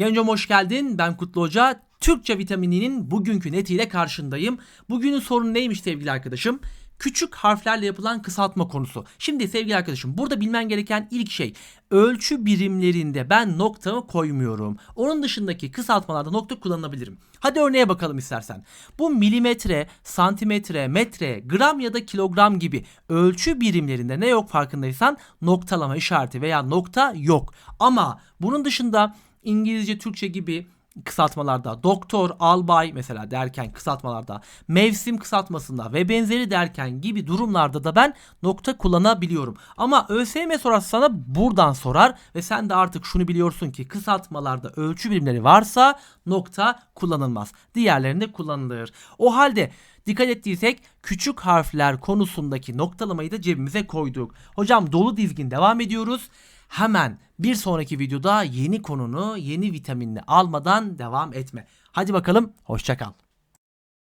Gencom hoş geldin. Ben Kutlu Hoca. Türkçe vitamininin bugünkü netiyle karşındayım. Bugünün sorunu neymiş sevgili arkadaşım? Küçük harflerle yapılan kısaltma konusu. Şimdi sevgili arkadaşım burada bilmen gereken ilk şey ölçü birimlerinde ben noktamı koymuyorum. Onun dışındaki kısaltmalarda nokta kullanabilirim. Hadi örneğe bakalım istersen. Bu milimetre, santimetre, metre, gram ya da kilogram gibi ölçü birimlerinde ne yok farkındaysan noktalama işareti veya nokta yok. Ama bunun dışında İngilizce, Türkçe gibi kısaltmalarda doktor, albay mesela derken kısaltmalarda mevsim kısaltmasında ve benzeri derken gibi durumlarda da ben nokta kullanabiliyorum. Ama ÖSYM sorarsa sana buradan sorar ve sen de artık şunu biliyorsun ki kısaltmalarda ölçü birimleri varsa nokta kullanılmaz. Diğerlerinde kullanılır. O halde Dikkat ettiysek küçük harfler konusundaki noktalamayı da cebimize koyduk. Hocam dolu dizgin devam ediyoruz. Hemen bir sonraki videoda yeni konunu, yeni vitaminini almadan devam etme. Hadi bakalım, hoşça kal.